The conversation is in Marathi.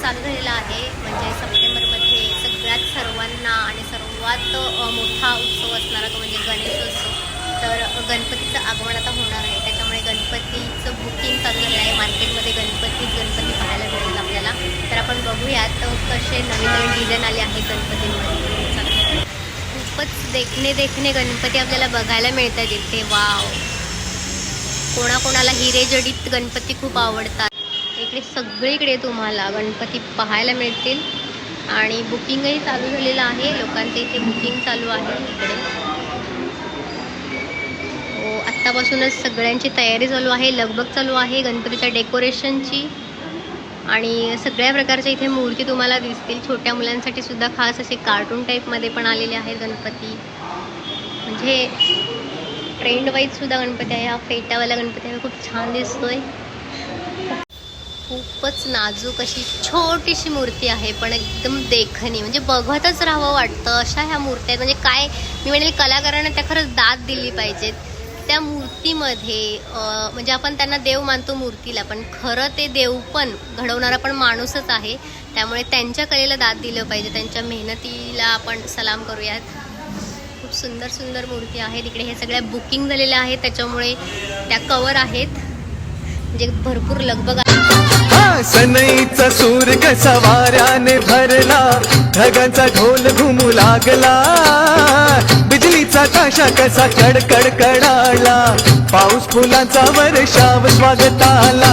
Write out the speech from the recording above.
चालू झालेला आहे. म्हणजे सप्टेंबरमध्ये सगळ्यात सर्वांना आणि सर्वात मोठा उत्सव असणारा तो म्हणजे गणेशोत्सव. तर गणपतीचं आगमन आता होणार आहे. त्याच्यामुळे गणपतीचं बुकिंग चालू झालं आहे. मार्केटमध्ये गणपतीच गणपती पाहायला मिळेल आपल्याला. तर आपण बघूयात कसे नवीन नवीन डिझाईन आले आहेत गणपतींमध्ये. खूपच देखणे देखणे गणपती आपल्याला बघायला मिळतात इथे. वाव! कोणाकोणाला हिरेजडीत गणपती खूप आवडतात. इकडे सगळीकडे तुम्हाला गणपती पाहायला मिळतील. आणि बुकिंगही चालू झालेलं आहे. लोकांचे इथे बुकिंग चालू आहे इकडे. हो आत्तापासूनच सगळ्यांची तयारी चालू आहे. लगबग चालू आहे गणपतीच्या डेकोरेशनची. आणि सगळ्या प्रकारच्या इथे मूर्ती तुम्हाला दिसतील. छोट्या मुलांसाठी सुद्धा खास असे कार्टून टाईपमध्ये पण आलेले आहेत गणपती. म्हणजे ट्रेंड वाईज सुद्धा गणपती आहे. हा फेटावाला गणपती आहे. खूप छान दिसतोय. खूपच नाजूक अशी छोटीशी मूर्ती आहे पण एकदम देखणी. म्हणजे बघतच राहावं वाटतं अशा ह्या मूर्त्या आहेत. म्हणजे काय मी म्हणेल कलाकारांना त्या खरंच दाद दिली पाहिजेत. त्या मूर्तीमध्ये म्हणजे आपण त्यांना देव मानतो मूर्तीला पण खरं ते देव पण घडवणारा पण माणूसच आहे. त्यामुळे त्यांच्या कलेला दाद दिलं पाहिजे. त्यांच्या मेहनतीला आपण सलाम करूयात. खूप सुंदर सुंदर मूर्ती आहेत. इकडे हे सगळ्या बुकिंग झालेल्या आहेत. त्याच्यामुळे त्या कवर आहेत. म्हणजे भरपूर लगबग आहे. सनईचा सूर कसा वाऱ्याने भरला ढगांचा ढोल घुमू लागला बिजलीचा काशा कसा कडकड कडाला पाऊस फुलांचा वर्षाव स्वागताला.